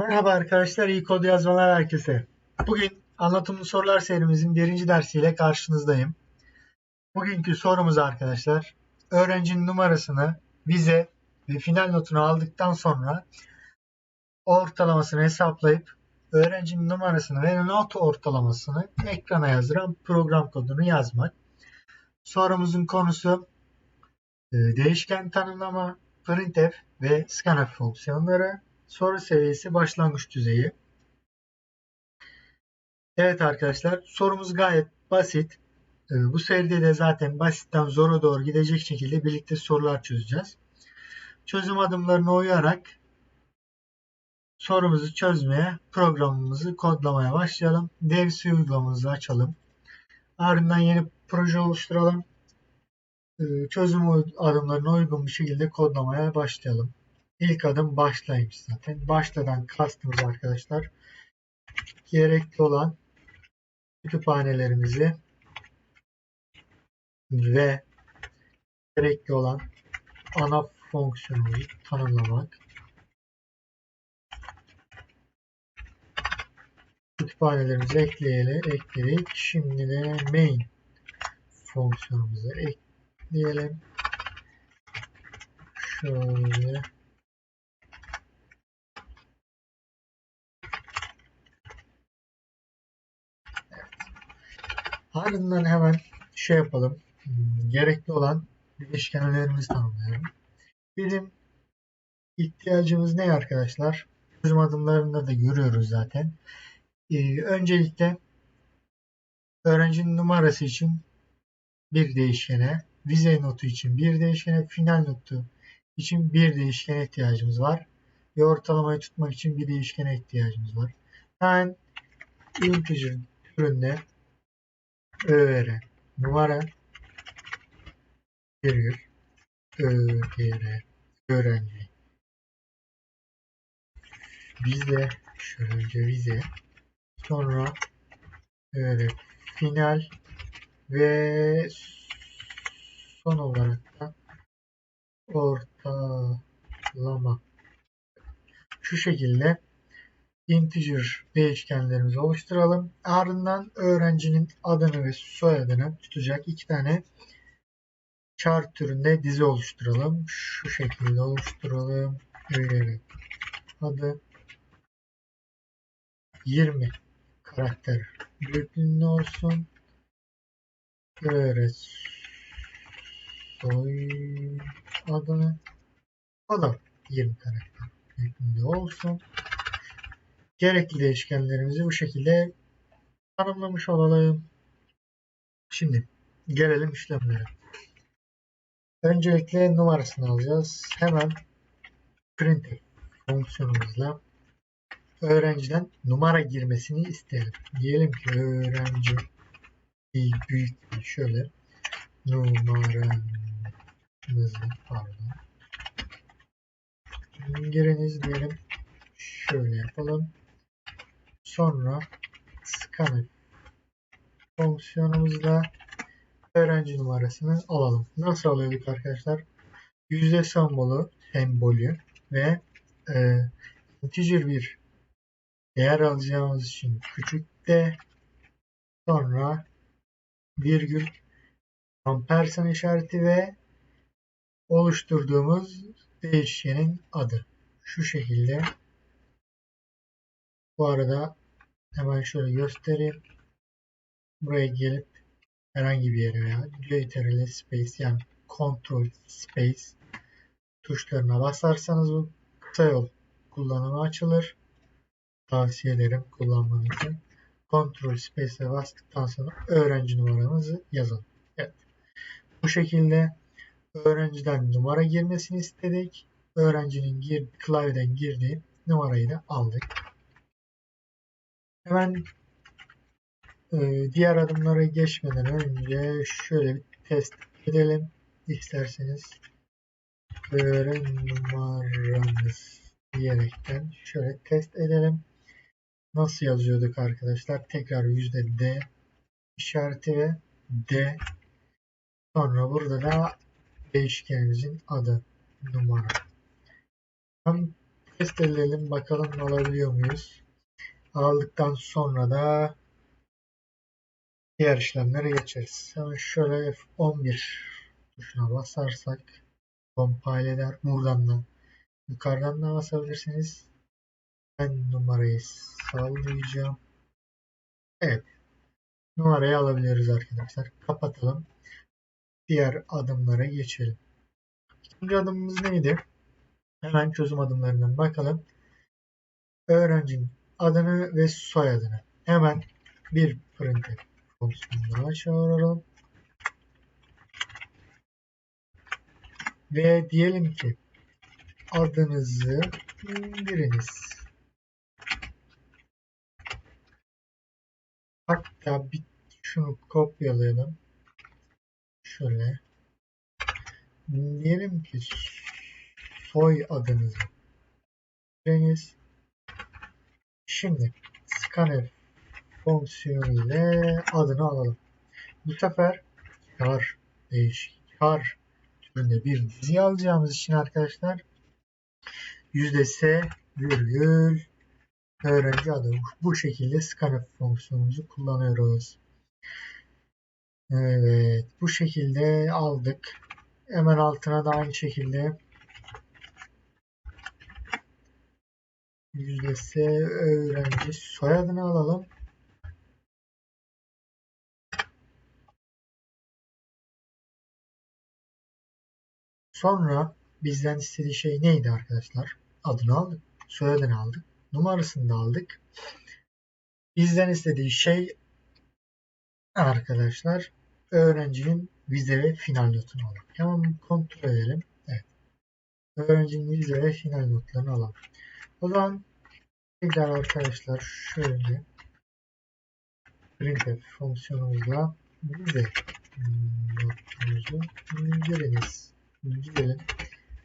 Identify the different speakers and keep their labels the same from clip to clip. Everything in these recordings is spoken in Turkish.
Speaker 1: Merhaba arkadaşlar, iyi kod yazmalar herkese. Bugün anlatımlı sorular serimizin birinci dersiyle karşınızdayım. Bugünkü sorumuz arkadaşlar, öğrencinin numarasını, vize ve final notunu aldıktan sonra ortalamasını hesaplayıp öğrencinin numarasını ve not ortalamasını ekrana yazdıran program kodunu yazmak. Sorumuzun konusu e, değişken tanımlama, printf ve scanf fonksiyonları. Soru seviyesi başlangıç düzeyi. Evet arkadaşlar sorumuz gayet basit. Ee, Bu seride de zaten basitten zora doğru gidecek şekilde birlikte sorular çözeceğiz. Çözüm adımlarına uyarak sorumuzu çözmeye, programımızı kodlamaya başlayalım. Devsi uygulamamızı açalım. Ardından yeni proje oluşturalım. Ee, Çözüm adımlarına uygun bir şekilde kodlamaya başlayalım. İlk adım başlaymış zaten. Başladan kastımız arkadaşlar gerekli olan kütüphanelerimizi ve gerekli olan ana fonksiyonumuzu tanımlamak. Kütüphanelerimizi ekleyelim, ekledik. Şimdi de main fonksiyonumuzu ekleyelim. Şöyle Ardından hemen şey yapalım. Hmm, Gerekli olan bileşkenlerimizi tanımlayalım. Bizim ihtiyacımız ne arkadaşlar? Çözüm adımlarında da görüyoruz zaten. Ee, öncelikle öğrencinin numarası için bir değişkene, vize notu için bir değişkene, final notu için bir değişkene ihtiyacımız var. Ve ortalamayı tutmak için bir değişkene ihtiyacımız var. Ben integer türünde öğre numara. Virgül öğre öğrenci. Vize. Şöyle önce vize. Sonra öğre final. Ve son olarak da ortalama. Şu şekilde integer değişkenlerimizi oluşturalım. Ardından öğrencinin adını ve soyadını tutacak iki tane char türünde dizi oluşturalım. Şu şekilde oluşturalım. Öğrenin adı 20 karakter büyüklüğünde olsun. Öğret soy adını o da 20 karakter büyüklüğünde olsun gerekli değişkenlerimizi bu şekilde tanımlamış olalım. Şimdi gelelim işlemlere. Öncelikle numarasını alacağız. Hemen printf fonksiyonumuzla öğrenciden numara girmesini isteyelim. Diyelim ki öğrenci büyük şöyle numaranızı pardon giriniz diyelim. Şöyle yapalım. Sonra scanf fonksiyonumuzda öğrenci numarasını alalım. Nasıl alıyorduk arkadaşlar? Yüzde sembolü, sembolü ve e, integer bir değer alacağımız için küçük de sonra virgül ampersan işareti ve oluşturduğumuz değişkenin adı. Şu şekilde bu arada hemen şöyle göstereyim. Buraya gelip herhangi bir yere veya Ctrl Space yani Ctrl Space tuşlarına basarsanız bu kısa yol kullanımı açılır. Tavsiye ederim kullanmanızı. Ctrl Space'e bastıktan sonra öğrenci numaramızı yazalım. Evet. Bu şekilde öğrenciden numara girmesini istedik. Öğrencinin gir, klavyeden girdiği numarayı da aldık. Hemen e, diğer adımlara geçmeden önce şöyle bir test edelim. İsterseniz öğren numaranız diyerekten şöyle test edelim. Nasıl yazıyorduk arkadaşlar? Tekrar yüzde D işareti ve D. Sonra burada da değişkenimizin adı numara. Hem test edelim bakalım alabiliyor muyuz? Aldıktan sonra da diğer işlemlere geçeriz. Hemen şöyle F11 tuşuna basarsak compile eder. Buradan da yukarıdan da basabilirsiniz. Ben numarayı sallayacağım. Evet. Numarayı alabiliyoruz arkadaşlar. Kapatalım. Diğer adımlara geçelim. İkinci adımımız neydi? Hemen çözüm adımlarından bakalım. Öğrencinin adını ve soyadını hemen bir printf fonksiyonuna çağıralım. Ve diyelim ki adınızı indiriniz. Hatta bir şunu kopyalayalım. Şöyle. Diyelim ki soy adınızı giriniz. Şimdi scanf fonksiyonu ile adını alalım. Bu sefer char değişik char türünde bir dizi alacağımız için arkadaşlar yüzde s virgül öğrenci adı. Bu şekilde scanf fonksiyonumuzu kullanıyoruz. Evet, bu şekilde aldık. Hemen altına da aynı şekilde yüzdesi öğrenci soyadını alalım. Sonra bizden istediği şey neydi arkadaşlar? Adını aldık, soyadını aldık, numarasını da aldık. Bizden istediği şey arkadaşlar öğrencinin vize ve final notunu alalım. Hemen kontrol edelim. Vize ve final notlarını alalım. O zaman tekrar arkadaşlar şöyle printf fonksiyonumuzla vize notumuzu giriniz. Girelim.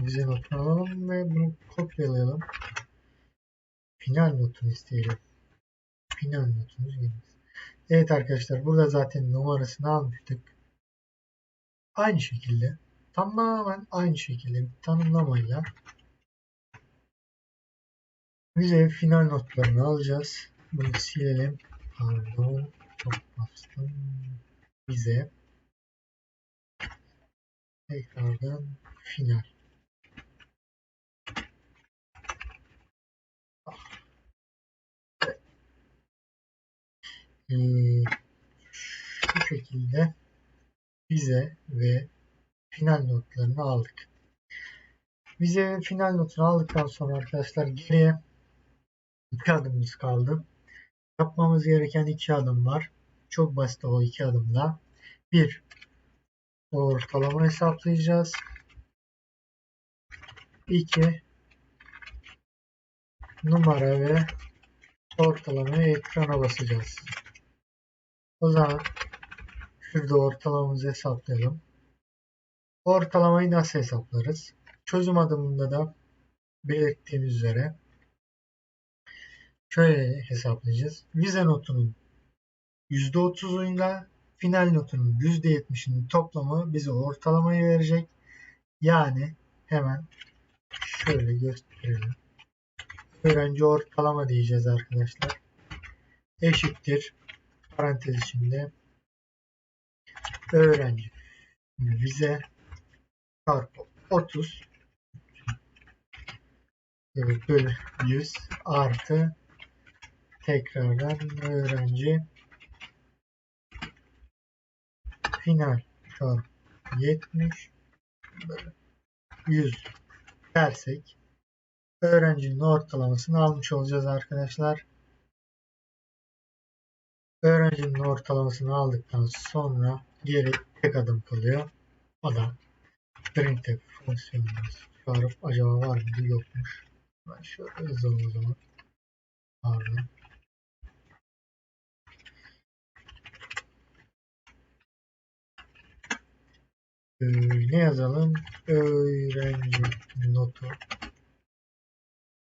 Speaker 1: Vize notunu alalım ve bunu kopyalayalım. Final notunu isteyelim. Final notumuz giriniz. Evet arkadaşlar burada zaten numarasını almıştık. Aynı şekilde tamamen aynı şekilde bir tanımlamayla vize final notlarını alacağız. Bunu silelim. Pardon. Çok bastım. Vize. Tekrardan final. Ee, şu şekilde vize ve final notlarını aldık. Vize ve final notunu aldıktan sonra arkadaşlar geriye iki adımımız kaldı. Yapmamız gereken iki adım var. Çok basit o iki adımda. Bir, ortalama hesaplayacağız. İki, numara ve ortalamayı ekrana basacağız. O zaman şurada ortalamamızı hesaplayalım. Ortalamayı nasıl hesaplarız? Çözüm adımında da belirttiğimiz üzere şöyle hesaplayacağız. Vize notunun %30'uyla final notunun %70'inin toplamı bize ortalamayı verecek. Yani hemen şöyle gösterelim. Öğrenci ortalama diyeceğiz arkadaşlar. Eşittir parantez içinde öğrenci vize çarpı 30 bölü 100 artı. Tekrardan öğrenci. Final. Çarpı 70 bölü 100 dersek öğrencinin ortalamasını almış olacağız arkadaşlar. Öğrencinin ortalamasını aldıktan sonra geri tek adım kalıyor. O da printf fonksiyonunu çağırıp acaba var mıydı yokmuş. Ben şöyle yazalım o zaman. Pardon. Ee, ne yazalım? Öğrenci notu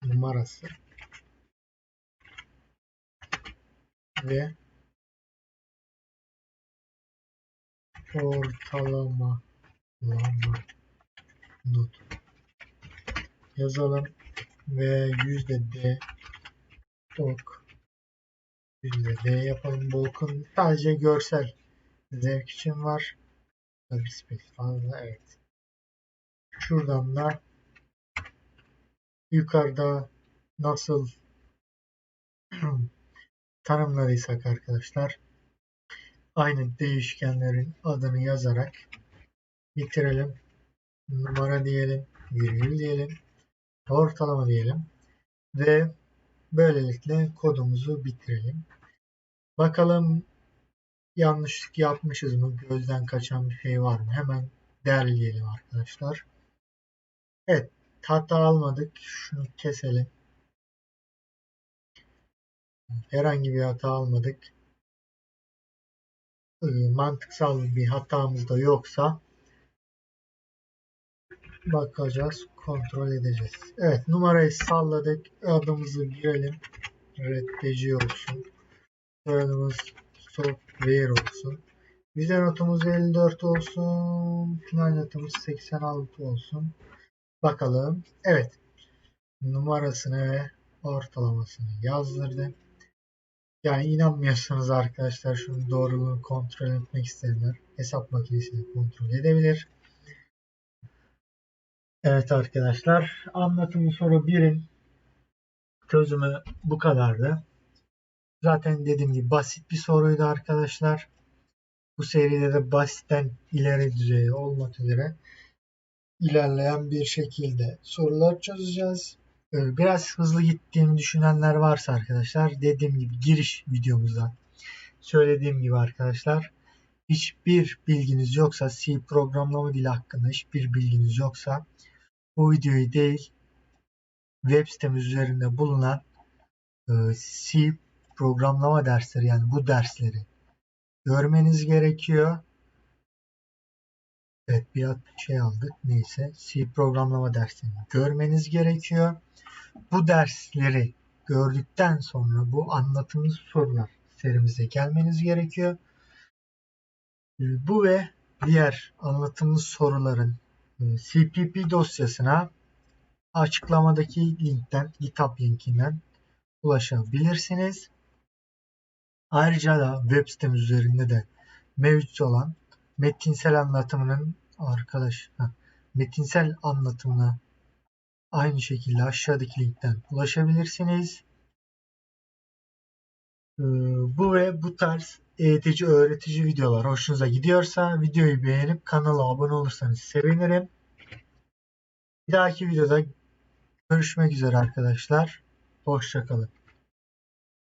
Speaker 1: numarası ve ortalama not yazalım. ve yüzde D bulk yüzde D yapalım. Bulk'un sadece görsel zevk için var. Tabii space fazla evet. Şuradan da yukarıda nasıl tanımladıysak arkadaşlar aynı değişkenlerin adını yazarak bitirelim. Numara diyelim, virgül diyelim, ortalama diyelim ve böylelikle kodumuzu bitirelim. Bakalım yanlışlık yapmışız mı? Gözden kaçan bir şey var mı? Hemen derleyelim arkadaşlar. Evet, hata almadık. Şunu keselim. Herhangi bir hata almadık. Ee, mantıksal bir hatamız da yoksa bakacağız, kontrol edeceğiz. Evet, numarayı salladık. Adımızı girelim. Reddeci olsun. Soyadımız software olsun. Vize notumuz 54 olsun. Final notumuz 86 olsun. Bakalım. Evet. Numarasını ve ortalamasını yazdırdı. Yani inanmıyorsanız arkadaşlar şunun doğruluğunu kontrol etmek isteyenler hesap makinesiyle kontrol edebilir. Evet arkadaşlar anlatımı soru 1'in çözümü bu kadardı. Zaten dediğim gibi basit bir soruydu arkadaşlar. Bu seride de basitten ileri düzeyi olmak üzere ilerleyen bir şekilde sorular çözeceğiz. Ee, Biraz hızlı gittiğimi düşünenler varsa arkadaşlar dediğim gibi giriş videomuzda söylediğim gibi arkadaşlar hiçbir bilginiz yoksa C programlama dili hakkında hiçbir bilginiz yoksa bu videoyu değil web sitemiz üzerinde bulunan e, C programlama dersleri yani bu dersleri görmeniz gerekiyor. Evet bir şey aldık. Neyse C programlama derslerini görmeniz gerekiyor. Bu dersleri gördükten sonra bu anlatımlı sorular serimize gelmeniz gerekiyor. E, Bu ve diğer anlatımlı soruların CPP dosyasına açıklamadaki linkten, GitHub linkinden ulaşabilirsiniz. Ayrıca da web sitemiz üzerinde de mevcut olan metinsel anlatımının arkadaş metinsel anlatımına aynı şekilde aşağıdaki linkten ulaşabilirsiniz. Ee, bu ve bu tarz eğitici öğretici videolar hoşunuza gidiyorsa videoyu beğenip kanala abone olursanız sevinirim. Bir dahaki videoda görüşmek üzere arkadaşlar. Hoşçakalın.